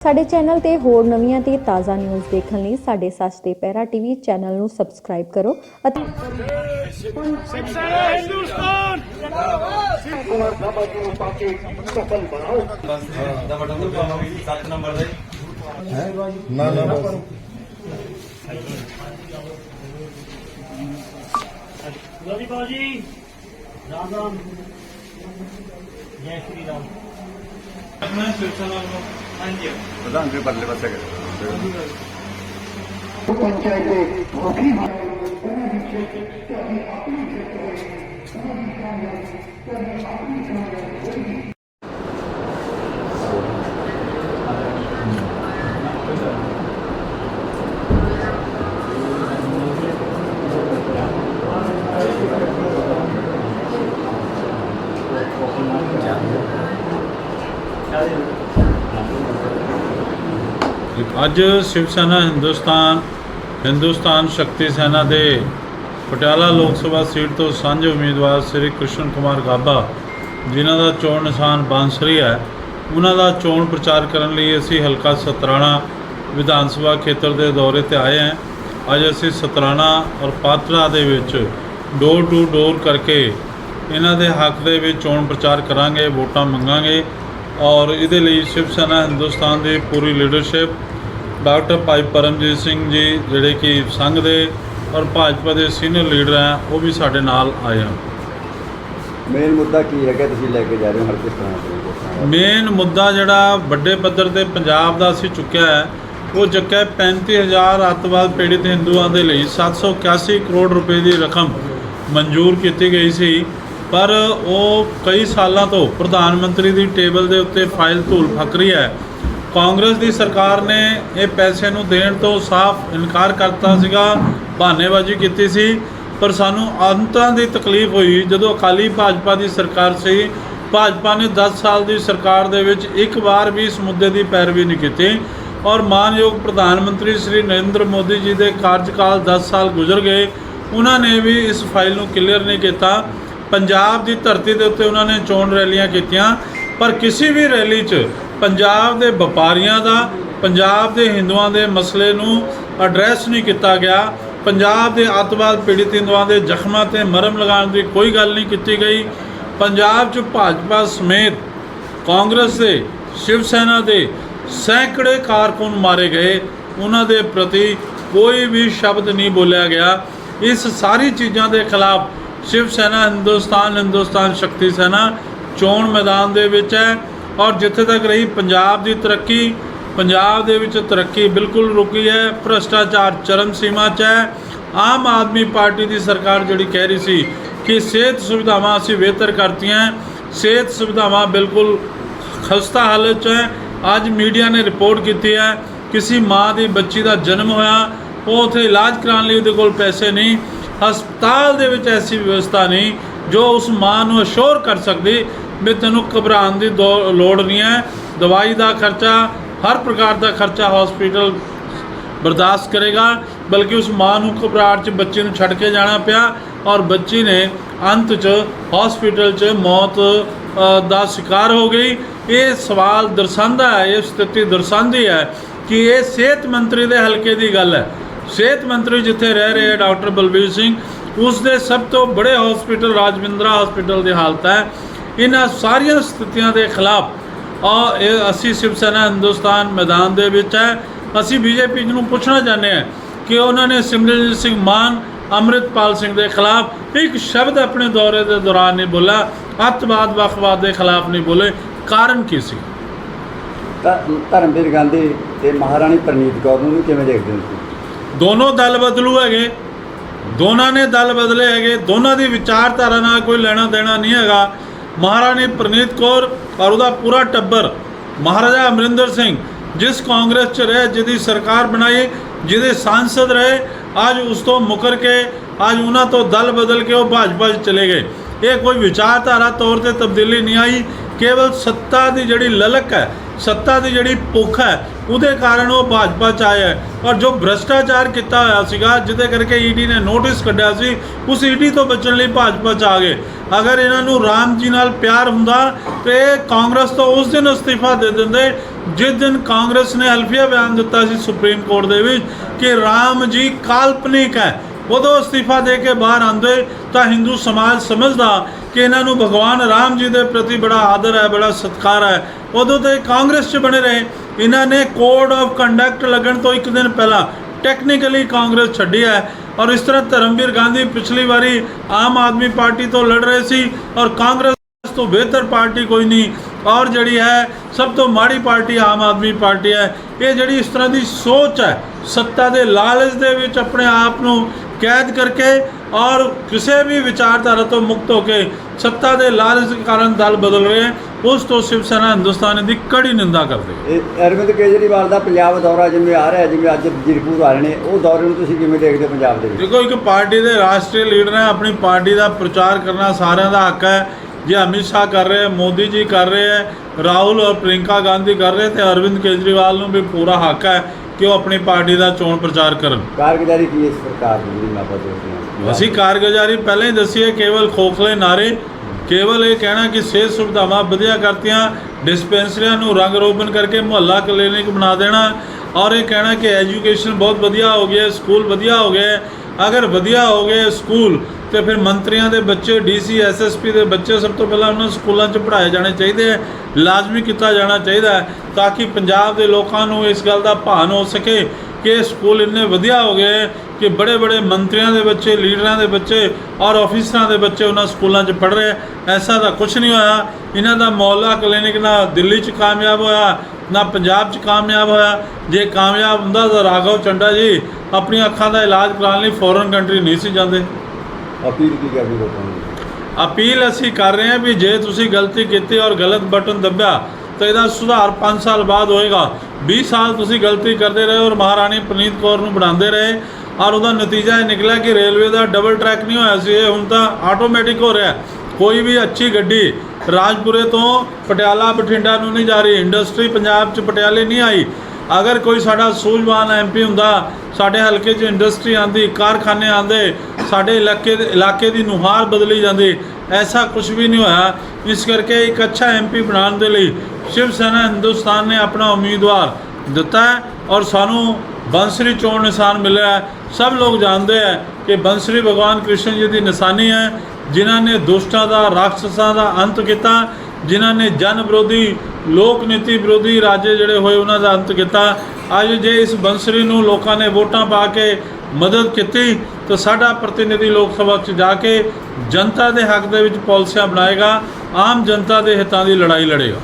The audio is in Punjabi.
ਸਾਡੇ ਚੈਨਲ ਤੇ ਹੋਰ ਨਵੀਆਂ ਤੇ ਤਾਜ਼ਾ ਨਿਊਜ਼ ਦੇਖਣ ਲਈ ਸਾਡੇ ਸੱਚ ਦੇ ਪਹਿਰਾ ਟੀਵੀ ਚੈਨਲ ਨੂੰ ਸਬਸਕ੍ਰਾਈਬ ਕਰੋ ਅਤੇ ਹਿੰਦੁਸਤਾਨ ਕੁਮਾਰ ਸਾਹਿਬ ਨੂੰ ਪਾ ਸਫਲ ਬਣਾਓ ਬਸ ਦਾ ਬਟਨ ਦਬਾਓ 7 ਨੰਬਰ ਦੇ ਨਾ ਨਾ ਗੋਲੀ ਬਾਜੀ, ਰਾਮ ਰਾਮ। ਜੈ ਸ਼੍ਰੀ ਰਾਮ। ਮੈਂ ਸਿਰਸਨਾ ਨੂੰ ਹਾਂਜੀ ਪ੍ਰਧਾਨ ਜੀ ਪਰਲੇ ਪਾਸੇ ਗਏ ਪੰਚਾਇਤ ਦੇ ਮੁਖੀ ਅੱਜ ਸ਼ਿਵ ਸੈਨਾ ਹਿੰਦੁਸਤਾਨ ਹਿੰਦੁਸਤਾਨ ਸ਼ਕਤੀ ਸੈਨਾ ਦੇ ਪਟਿਆਲਾ ਲੋਕ ਸਭਾ ਸੀਟ ਤੋਂ ਸਾਂਝੇ ਉਮੀਦਵਾਰ ਸ੍ਰੀ ਕ੍ਰਿਸ਼ਨ ਕੁਮਾਰ ਗਾਬਾ, ਜਿਨ੍ਹਾਂ ਦਾ ਚੋਣ ਨਿਸ਼ਾਨ ਬਾਂਸਰੀ ਹੈ, ਉਹਨਾਂ ਦਾ ਚੋਣ ਪ੍ਰਚਾਰ ਕਰਨ ਲਈ ਅਸੀਂ ਹਲਕਾ ਸਤਰਾਣਾ ਵਿਧਾਨ ਸਭਾ ਖੇਤਰ ਦੇ ਦੌਰੇ ਤੇ ਆਏ ਹਾਂ। ਅੱਜ ਅਸੀਂ ਸਤਰਾਣਾ ਔਰ ਪਾਤੜਾ ਦੇ ਵਿੱਚ ਡੋਰ ਟੂ ਡੋਰ ਕਰਕੇ ਇਹਨਾਂ ਦੇ ਹੱਕ ਦੇ ਵਿੱਚ ਚੋਣ ਪ੍ਰਚਾਰ ਕਰਾਂਗੇ, ਵੋਟਾਂ ਮੰਗਾਂਗੇ ਔਰ ਇਹਦੇ ਲਈ ਸ਼ਿਵ ਸੈਨਾ ਹਿੰਦੁਸਤਾਨ ਦੀ ਪੂਰੀ ਲੀਡਰਸ਼ਿਪ ਡਾਕਟਰ ਭਾਈ ਪਰਮਜੀਤ ਸਿੰਘ ਜੀ ਜਿਹੜੇ ਕਿ ਸੰਘ ਦੇ ਔਰ ਭਾਜਪਾ ਦੇ ਸੀਨੀਅਰ ਲੀਡਰ ਹੈ ਉਹ ਵੀ ਸਾਡੇ ਨਾਲ ਆਏ ਹਨ। ਮੇਨ ਮੁੱਦਾ ਕੀ ਹੈਗਾ ਤੁਸੀਂ ਲੈ ਕੇ ਜਾ ਰਹੇ ਹੋ ਹਰ ਕਿਸ ਤਰ੍ਹਾਂ ਮੇਨ ਮੁੱਦਾ ਜਿਹੜਾ ਵੱਡੇ ਪੱਧਰ ਤੇ ਪੰਜਾਬ ਦਾ ਅਸੀਂ ਚੁੱਕਿਆ ਹੈ ਉਹ ਚੱਕਿਆ ਹੈ 35000 ਅੱਤਵਾਦ ਪੀੜਿਤ ਹਿੰਦੂਆਂ ਦੇ ਲਈ 781 ਕਰੋੜ ਰੁਪਏ ਦੀ ਰਕਮ ਮਨਜ਼ੂਰ ਕੀਤੀ ਗਈ ਸੀ। ਪਰ ਉਹ ਕਈ ਸਾਲਾਂ ਤੋਂ ਪ੍ਰਧਾਨ ਮੰਤਰੀ ਦੀ ਟੇਬਲ ਦੇ ਉੱਤੇ ਫਾਈਲ ਧੂਲ ਫੱਕ ਰਹੀ ਹੈ। ਕਾਂਗਰਸ ਦੀ ਸਰਕਾਰ ਨੇ ਇਹ ਪੈਸੇ ਨੂੰ ਦੇਣ ਤੋਂ ਸਾਫ਼ ਇਨਕਾਰ ਕਰਤਾ ਸੀਗਾ, ਬਹਾਨੇਬਾਜ਼ੀ ਕੀਤੀ ਸੀ, ਪਰ ਸਾਨੂੰ ਅੰਤਾਂ ਦੀ ਤਕਲੀਫ ਹੋਈ ਜਦੋਂ ਅਕਾਲੀ ਭਾਜਪਾ ਦੀ ਸਰਕਾਰ ਸੀ। ਭਾਜਪਾ ਨੇ 10 ਸਾਲ ਦੀ ਸਰਕਾਰ ਦੇ ਵਿੱਚ ਇੱਕ ਵਾਰ ਵੀ ਇਸ ਮੁੱਦੇ ਦੀ ਪੈਰਵੀ ਨਹੀਂ ਕੀਤੀ ਔਰ ਮਾਨਯੋਗ ਪ੍ਰਧਾਨ ਮੰਤਰੀ ਸ੍ਰੀ ਨਰਿੰਦਰ ਮੋਦੀ ਜੀ ਦੇ ਕਾਰਜਕਾਲ 10 ਸਾਲ ਗੁਜ਼ਰ ਗਏ। ਉਹਨਾਂ ਨੇ ਵੀ ਇਸ ਫਾਈਲ ਨੂੰ ਕਲੀਅਰ ਨਹੀਂ ਕੀਤਾ। ਪੰਜਾਬ ਦੀ ਧਰਤੀ ਦੇ ਉੱਤੇ ਉਹਨਾਂ ਨੇ ਚੋਣ ਰੈਲੀਆਂ ਕੀਤੀਆਂ, ਪਰ ਕਿਸੇ ਵੀ ਰੈਲੀ 'ਚ ਪੰਜਾਬ ਦੇ ਵਪਾਰੀਆਂ ਦਾ, ਪੰਜਾਬ ਦੇ ਹਿੰਦੂਆਂ ਦੇ ਮਸਲੇ ਨੂੰ ਐਡਰੈਸ ਨਹੀਂ ਕੀਤਾ ਗਿਆ। ਪੰਜਾਬ ਦੇ ਅੱਤਵਾਦ ਪੀੜਿਤ ਹਿੰਦੂਆਂ ਦੇ ਜ਼ਖਮਾਂ ਤੇ ਮਰਮ ਲਗਾਉਣ ਦੀ ਕੋਈ ਗੱਲ ਨਹੀਂ ਕੀਤੀ ਗਈ। ਪੰਜਾਬ 'ਚ ਭਾਜਪਾ ਸਮੇਤ ਕਾਂਗਰਸ ਦੇ, ਸ਼ਿਵ ਸੈਨਾ ਦੇ ਸੈਂਕੜੇ ਕਾਰਕੁਨ ਮਾਰੇ ਗਏ। ਉਹਨਾਂ ਦੇ ਪ੍ਰਤੀ ਕੋਈ ਵੀ ਸ਼ਬਦ ਨਹੀਂ ਬੋਲਿਆ ਗਿਆ। ਇਸ ਸਾਰੀ ਚੀਜ਼ਾਂ ਦੇ ਖਿਲਾਫ ਸ਼ਿਵ ਸੈਨਾ, ਹਿੰਦੁਸਤਾਨ ਹਿੰਦੁਸਤਾਨ ਸ਼ਕਤੀ ਸੈਨਾ ਚੋਣ ਮੈਦਾਨ ਦੇ ਵਿੱਚ ਹੈ। ਔਰ ਜਿੱਥੇ ਤੱਕ ਰਹੀ ਪੰਜਾਬ ਦੀ ਤਰੱਕੀ, ਪੰਜਾਬ ਦੇ ਵਿੱਚ ਤਰੱਕੀ ਬਿਲਕੁਲ ਰੁਕੀ ਹੈ, ਭ੍ਰਸ਼ਟਾਚਾਰ ਚਰਮ ਸੀਮਾ 'ਚ ਹੈ। ਆਮ ਆਦਮੀ ਪਾਰਟੀ ਦੀ ਸਰਕਾਰ ਜਿਹੜੀ ਕਹਿ ਰਹੀ ਸੀ ਕਿ ਸਿਹਤ ਸੁਵਿਧਾਵਾਂ ਅਸੀਂ ਬਿਹਤਰ ਕਰਤੀਆਂ, ਸਿਹਤ ਸੁਵਿਧਾਵਾਂ ਬਿਲਕੁਲ ਖਸਤਾ ਹਾਲਤ 'ਚ ਹੈ। ਅੱਜ ਮੀਡੀਆ ਨੇ ਰਿਪੋਰਟ ਕੀਤੀ ਹੈ, ਕਿਸੇ ਮਾਂ ਦੀ ਬੱਚੀ ਦਾ ਜਨਮ ਹੋਇਆ, ਉਹ ਉਥੇ ਇਲਾਜ ਕਰਾਉਣ ਲਈ ਉਹਦੇ ਕੋਲ ਪੈਸੇ ਨਹੀਂ, ਹਸਪਤਾਲ ਦੇ ਵਿੱਚ ਐਸੀ ਵਿਵਸਥਾ ਨਹੀਂ ਜੋ ਉਸ ਮਾਂ ਨੂੰ ਅਸ਼ੋਰ ਕਰ ਸਕਦੀ ਵੀ ਤੈਨੂੰ ਘਬਰਾਉਣ ਦੀ ਦੌ- ਲੋੜ ਨਹੀਂ ਹੈ। ਦਵਾਈ ਦਾ ਖਰਚਾ, ਹਰ ਪ੍ਰਕਾਰ ਦਾ ਖਰਚਾ ਹਸਪੀਟਲ ਬਰਦਾਸ਼ਤ ਕਰੇਗਾ। ਬਲਕਿ ਉਸ ਮਾਂ ਨੂੰ ਘਬਰਾਹਟ 'ਚ ਬੱਚੇ ਨੂੰ ਛੱਡ ਕੇ ਜਾਣਾ ਪਿਆ ਔਰ ਬੱਚੀ ਨੇ ਅੰਤ 'ਚ ਹਸਪੀਟਲ 'ਚ ਮੌਤ ਦਾ ਸ਼ਿਕਾਰ ਹੋ ਗਈ। ਇਹ ਸਵਾਲ ਦਰਸਾਉਂਦਾ ਹੈ, ਇਹ ਸਥਿਤੀ ਦਰਸਾਉਂਦੀ ਹੈ ਕਿ ਇਹ ਸਿਹਤ ਮੰਤਰੀ ਦੇ ਹਲਕੇ ਦੀ ਗੱਲ ਹੈ। ਸਿਹਤ ਮੰਤਰੀ ਜਿੱਥੇ ਰਹਿ ਰਹੇ ਹੈ ਡਾਕਟਰ ਬਲਬੀਰ ਸਿੰਘ ਉਸ ਦੇ ਸਭ ਤੋਂ ਬੜੇ ਹਸਪੀਟਲ ਰਾਜਵਿੰਦਰਾ ਹਸਪੀਟਲ ਦੀ ਹਾਲਤ ਹੈ। ਇਹਨਾਂ ਸਾਰੀਆਂ ਸਥਿਤੀਆਂ ਦੇ ਖਿਲਾਫ ਇਹ ਅਸੀਂ ਸ਼ਿਵ ਸੈਨਾ ਹਿੰਦੁਸਤਾਨ ਮੈਦਾਨ ਦੇ ਵਿੱਚ ਹੈ। ਅਸੀਂ ਬੀਜੇਪੀ ਨੂੰ ਪੁੱਛਣਾ ਚਾਹੁੰਦੇ ਹਾਂ ਕਿ ਉਹਨਾਂ ਨੇ ਸਿਮਰਨਜੀਤ ਸਿੰਘ ਮਾਨ ਅੰਮ੍ਰਿਤਪਾਲ ਸਿੰਘ ਦੇ ਖਿਲਾਫ ਇੱਕ ਸ਼ਬਦ ਆਪਣੇ ਦੌਰੇ ਦੇ ਦੌਰਾਨ ਨਹੀਂ ਬੋਲਾ ਅੱਤਵਾਦ ਵੱਖਵਾਦ ਦੇ ਖਿਲਾਫ ਨਹੀਂ ਬੋਲੇ। ਕਾਰਨ ਕੀ ਸੀ? ਤਾਂ ਧਰਮਵੀਰ ਗਾਂਧੀ ਤੇ ਮਹਾਰਾਣੀ ਪ੍ਰਨੀਤ ਕੌਰ ਨੂੰ ਵੀ ਕਿਵੇਂ ਦੇਖਦੇ ਹੋ ਦੋਨੋਂ ਦਲ ਬਦਲੂ ਹੈਗੇ। ਦੋਨਾਂ ਨੇ ਦਲ ਬਦਲੇ ਹੈਗੇ। ਦੋਨਾਂ ਦੀ ਵਿਚਾਰਧਾਰਾ ਨਾਲ ਕੋਈ ਲੈਣਾ ਦੇਣਾ ਨਹੀਂ ਹੈਗਾ। ਮਹਾਰਾਣੀ ਪ੍ਰਨੀਤ ਕੌਰ ਔਰ ਉਹਦਾ ਪੂਰਾ ਟੱਬਰ, ਮਹਾਰਾਜਾ ਅਮਰਿੰਦਰ ਸਿੰਘ, ਜਿਸ ਕਾਂਗਰਸ 'ਚ ਰਹੇ, ਜਿਹਦੀ ਸਰਕਾਰ ਬਣਾਈ, ਜਿਹਦੇ ਸਾਂਸਦ ਰਹੇ, ਅੱਜ ਉਸ ਤੋਂ ਮੁਕਰ ਕੇ, ਅੱਜ ਉਹਨਾਂ ਤੋਂ ਦਲ ਬਦਲ ਕੇ ਉਹ ਭਾਜਪਾ 'ਚ ਚਲੇ ਗਏ। ਇਹ ਕੋਈ ਵਿਚਾਰਧਾਰਾ ਤੌਰ ਤੇ ਤਬਦੀਲੀ ਨਹੀਂ ਆਈ, ਕੇਵਲ ਸੱਤਾ ਦੀ ਜਿਹੜੀ ਲਲਕ ਹੈ ਸੱਤਾ ਦੀ ਜਿਹੜੀ ਭੁੱਖ ਹੈ, ਉਹਦੇ ਕਾਰਨ ਉਹ ਭਾਜਪਾ ਚ ਆਇਆ ਹੈ। ਔਰ ਜੋ ਭ੍ਰਸ਼ਟਾਚਾਰ ਕੀਤਾ ਹੋਇਆ ਸੀਗਾ, ਜਿਹਦੇ ਕਰਕੇ ਈਡੀ ਨੇ ਨੋਟਿਸ ਕੱਢਿਆ ਸੀ, ਉਸ ਈਡੀ ਤੋਂ ਬਚਣ ਲਈ ਭਾਜਪਾ ਚ ਆ ਗਏ ਅਗਰ ਇਹਨਾਂ ਨੂੰ ਰਾਮ ਜੀ ਨਾਲ ਪਿਆਰ ਹੁੰਦਾ, ਤੇ ਇਹ ਕਾਂਗਰਸ ਤੋਂ ਉਸ ਦਿਨ ਅਸਤੀਫਾ ਦੇ ਦਿੰਦੇ, ਜਿਸ ਦਿਨ ਕਾਂਗਰਸ ਨੇ ਹਲਫੀਆ ਬਿਆਨ ਦਿੱਤਾ ਸੀ ਸੁਪਰੀਮ ਕੋਰਟ ਦੇ ਵਿੱਚ ਕਿ ਰਾਮ ਜੀ ਕਾਲਪਨਿਕ ਹੈ ਉਦੋਂ ਅਸਤੀਫਾ ਦੇ ਕੇ ਬਾਹਰ ਆਂਦੇ ਤਾਂ ਹਿੰਦੂ ਸਮਾਜ ਸਮਝਦਾ ਕਿ ਇਹਨਾਂ ਨੂੰ ਭਗਵਾਨ ਰਾਮ ਜੀ ਦੇ ਪ੍ਰਤੀ ਬੜਾ ਆਦਰ ਹੈ, ਬੜਾ ਸਤਿਕਾਰ ਹੈ। ਉਦੋਂ ਤੇ ਕਾਂਗਰਸ 'ਚ ਬਣੇ ਰਹੇ। ਇਹਨਾਂ ਨੇ ਕੋਡ ਆਫ ਕੰਡਕਟ ਲੱਗਣ ਤੋਂ ਇੱਕ ਦਿਨ ਪਹਿਲਾਂ ਟੈਕਨੀਕਲੀ ਕਾਂਗਰਸ ਛੱਡੀ ਹੈ ਔਰ ਇਸ ਤਰ੍ਹਾਂ ਧਰਮਵੀਰ ਗਾਂਧੀ ਪਿਛਲੀ ਵਾਰੀ ਆਮ ਆਦਮੀ ਪਾਰਟੀ ਤੋਂ ਲੜ ਰਹੇ ਸੀ ਔਰ ਕਾਂਗਰਸ ਤੋਂ ਬਿਹਤਰ ਪਾਰਟੀ ਕੋਈ ਨਹੀਂ। ਔਰ ਜਿਹੜੀ ਹੈ, ਸਭ ਤੋਂ ਮਾੜੀ ਪਾਰਟੀ ਆਮ ਆਦਮੀ ਪਾਰਟੀ ਹੈ। ਇਹ ਜਿਹੜੀ ਇਸ ਤਰ੍ਹਾਂ ਦੀ ਸੋਚ ਹੈ, ਸੱਤਾ ਦੇ ਲਾਲਚ ਦੇ ਵਿੱਚ ਆਪਣੇ ਆਪ ਨੂੰ ਕੈਦ ਕਰਕੇ ਔਰ ਕਿਸੇ ਵੀ ਵਿਚਾਰਧਾਰਾ ਤੋਂ ਮੁਕਤ ਹੋ ਕੇ ਸੱਤਾ ਦੇ ਲਾਲਚ ਕਾਰਨ ਦਲ ਬਦਲ ਰਹੇ ਹੈ ਉਸ ਤੋਂ ਸ਼ਿਵ ਸੈਨਾ ਹਿੰਦੁਸਤਾਨ ਦੀ ਕੜੀ ਨਿੰਦਾ ਕਰਦੇ ਹੈ। ਅਰਵਿੰਦ ਕੇਜਰੀਵਾਲ ਦਾ ਪੰਜਾਬ ਦੌਰਾ ਜਿਵੇਂ ਆ ਰਿਹਾ ਜਿਵੇਂ ਅੱਜ ਜੀਰਪੁਰ ਆ ਰਹੇ ਨੇ ਉਹ ਦੌਰੇ ਨੂੰ ਤੁਸੀਂ ਕਿਵੇਂ ਦੇਖਦੇ ਹੋ ਪੰਜਾਬ ਦੇ ਵਿੱਚ? ਦੇਖੋ ਇੱਕ ਪਾਰਟੀ ਦੇ ਰਾਸ਼ਟਰੀ ਲੀਡਰ ਨੇ ਆਪਣੀ ਪਾਰਟੀ ਦਾ ਪ੍ਰਚਾਰ ਕਰਨਾ ਸਾਰਿਆਂ ਦਾ ਹੱਕ ਹੈ। ਜੇ ਅਮਿਤ ਸ਼ਾਹ ਕਰ ਰਹੇ ਹੈ ਮੋਦੀ ਜੀ ਕਰ ਰਹੇ ਹੈ ਰਾਹੁਲ ਔਰ ਪ੍ਰਿੰਕਾ ਗਾਂਧੀ ਕਰ ਰਹੇ ਤੇ ਅਰਵਿੰਦ ਕੇਜਰੀਵਾਲ ਨੂੰ ਵੀ ਪੂਰਾ ਹੱਕ ਹੈ। ਕਿ ਉਹ ਆਪਣੀ ਪਾਰਟੀ ਦਾ ਚੋਣ ਪ੍ਰਚਾਰ ਕਰਨ? ਕਾਰਗੁਜ਼ਾਰੀ ਕੀ ਇਸ ਸਰਕਾਰ ਦੀ ਜਿਹੜੀ ਦੇਖਦੇ ਹਾਂ ਅਸੀਂ ਕਾਰਗੁਜ਼ਾਰੀ ਪਹਿਲਾਂ ਹੀ ਦੱਸੀ ਹੈ ਕੇਵਲ ਖੋਖਲੇ ਨਾਰੇ ਕੇਵਲ ਇਹ ਕਹਿਣਾ ਕਿ ਸਿਹਤ ਸੁਵਿਧਾਵਾਂ ਵਧੀਆ ਕਰਤੀਆਂ ਡਿਸਪੈਂਸਰੀਆਂ ਨੂੰ ਰੰਗ ਰੋਗਨ ਕਰਕੇ ਮੁਹੱਲਾ ਕਲੀਨਿਕ ਬਣਾ ਦੇਣਾ ਔਰ ਇਹ ਕਹਿਣਾ ਕਿ ਐਜੂਕੇਸ਼ਨ ਬਹੁਤ ਵਧੀਆ ਹੋ ਗਿਆ ਸਕੂਲ ਵਧੀਆ ਹੋ ਗਏ। ਅਗਰ ਵਧੀਆ ਹੋ ਗਏ ਸਕੂਲ ਤੇ ਫਿਰ ਮੰਤਰੀਆਂ ਦੇ ਬੱਚੇ, ਡੀਸੀ ਐਸਐਸਪੀ ਦੇ ਬੱਚੇ ਸਭ ਤੋਂ ਪਹਿਲਾਂ ਉਹਨਾਂ ਸਕੂਲਾਂ 'ਚ ਪੜ੍ਹਾਏ ਜਾਣੇ ਚਾਹੀਦੇ ਹੈ ਲਾਜ਼ਮੀ ਕੀਤਾ ਜਾਣਾ ਚਾਹੀਦਾ ਹੈ ਤਾਂ ਕਿ ਪੰਜਾਬ ਦੇ ਲੋਕਾਂ ਨੂੰ ਇਸ ਗੱਲ ਦਾ ਭਾਨ ਹੋ ਸਕੇ ਕਿ ਸਕੂਲ ਇੰਨੇ ਵਧੀਆ ਹੋ ਗਏ ਕਿ ਬੜੇ ਬੜੇ ਮੰਤਰੀਆਂ ਦੇ ਬੱਚੇ, ਲੀਡਰਾਂ ਦੇ ਬੱਚੇ ਔਰ ਆਫਿਸਰਾਂ ਦੇ ਬੱਚੇ ਉਹਨਾਂ ਸਕੂਲਾਂ 'ਚ ਪੜ੍ਹ ਰਹੇ ਐਸਾ ਤਾਂ ਕੁਝ ਨਹੀਂ ਹੋਇਆ। ਇਹਨਾਂ ਦਾ ਮੌਲਾ ਕਲੀਨਿਕ ਨਾ ਦਿੱਲੀ 'ਚ ਕਾਮਯਾਬ ਹੋਇਆ, ਨਾ ਪੰਜਾਬ 'ਚ ਕਾਮਯਾਬ ਹੋਇਆ। ਜੇ ਕਾਮਯਾਬ ਹੁੰਦਾ ਤਾਂ ਰਾਘਵ ਚੰਡਾ ਜੀ ਆਪਣੀਆਂ ਅੱਖਾਂ ਦਾ ਇਲਾਜ ਕਰਾਉਣ ਲਈ ਫੋਰਨ ਕੰਟਰੀ ਨਹੀਂ ਸੀ ਜਾਂਦੇ। ਅਪੀਲ ਕੀ ਕਰਨੀ ਲੋਕਾਂ ਨੂੰ? ਅਪੀਲ ਅਸੀਂ ਕਰ ਰਹੇ ਹਾਂ ਵੀ ਜੇ ਤੁਸੀਂ ਗਲਤੀ ਕੀਤੀ ਔਰ ਗਲਤ ਬਟਨ ਦੱਬਿਆ, ਤਾਂ ਇਹਦਾ ਸੁਧਾਰ 5 ਸਾਲ ਬਾਅਦ ਹੋਏਗਾ। 20 ਸਾਲ ਤੁਸੀਂ ਗਲਤੀ ਕਰਦੇ ਰਹੇ ਔਰ ਮਹਾਰਾਣੀ ਪ੍ਰਨੀਤ ਕੌਰ ਨੂੰ ਬਣਾਉਂਦੇ ਰਹੇ ਔਰ ਉਹਦਾ ਨਤੀਜਾ ਇਹ ਨਿਕਲਿਆ ਕਿ ਰੇਲਵੇ ਦਾ ਡਬਲ ਟਰੈਕ ਨਹੀਂ ਹੋਇਆ ਸੀ, ਇਹ ਹੁਣ ਤਾਂ ਆਟੋਮੈਟਿਕ ਹੋ ਰਿਹਾ। ਕੋਈ ਵੀ ਅੱਛੀ ਗੱਡੀ ਰਾਜਪੁਰੇ ਤੋਂ ਪਟਿਆਲਾ ਬਠਿੰਡਾ ਨੂੰ ਨਹੀਂ ਜਾ ਰਹੀ ਇੰਡਸਟਰੀ ਪੰਜਾਬ 'ਚ ਪਟਿਆਲੇ ਨਹੀਂ ਆਈ। ਅਗਰ ਕੋਈ ਸਾਡਾ ਸੂਝਵਾਨ ਐਮਪੀ ਹੁੰਦਾ, ਸਾਡੇ ਹਲਕੇ 'ਚ ਇੰਡਸਟਰੀ ਆਂਦੀ ਕਾਰਖਾਨੇ ਆਂਦੇ ਸਾਡੇ ਇਲਾਕੇ ਦੇ ਇਲਾਕੇ ਦੀ ਨੁਹਾਰ ਬਦਲੀ ਜਾਂਦੀ, ਐਸਾ ਕੁਝ ਵੀ ਨਹੀਂ ਹੋਇਆ। ਇਸ ਕਰਕੇ ਇੱਕ ਅੱਛਾ ਐਮਪੀ ਬਣਾਉਣ ਦੇ ਲਈ ਸ਼ਿਵ ਸੈਨਾ ਹਿੰਦੁਸਤਾਨ ਨੇ ਆਪਣਾ ਉਮੀਦਵਾਰ ਦਿੱਤਾ ਔਰ ਸਾਨੂੰ ਬੰਸਰੀ ਚੋਣ ਨਿਸ਼ਾਨ ਮਿਲਿਆ ਸਭ ਲੋਕ ਜਾਣਦੇ ਹੈ ਕਿ ਬੰਸਰੀ ਭਗਵਾਨ ਕ੍ਰਿਸ਼ਨ ਜੀ ਦੀ ਨਿਸ਼ਾਨੀ ਹੈ, ਜਿਨ੍ਹਾਂ ਨੇ ਦੁਸ਼ਟਾਂ ਦਾ, ਰਾਖਸ਼ਾਂ ਦਾ ਅੰਤ ਕੀਤਾ, ਜਿਨ੍ਹਾਂ ਨੇ ਜਨ ਵਿਰੋਧੀ ਲੋਕ ਨੀਤੀ ਵਿਰੋਧੀ ਰਾਜੇ ਜਿਹੜੇ ਹੋਏ ਉਹਨਾਂ ਦਾ ਅੰਤ ਕੀਤਾ। ਅੱਜ ਜੇ ਇਸ ਬੰਸਰੀ ਨੂੰ ਲੋਕਾਂ ਨੇ ਵੋਟਾਂ ਪਾ ਕੇ ਮਦਦ ਕੀਤੀ, ਤਾਂ ਸਾਡਾ ਪ੍ਰਤੀਨਿਧੀ ਲੋਕ ਸਭਾ 'ਚ ਜਾ ਕੇ ਜਨਤਾ ਦੇ ਹੱਕ ਦੇ ਵਿੱਚ ਪਾਲਿਸੀਆਂ ਬਣਾਏਗਾ, ਆਮ ਜਨਤਾ ਦੇ ਹਿੱਤਾਂ ਦੀ ਲੜਾਈ ਲੜੇਗਾ।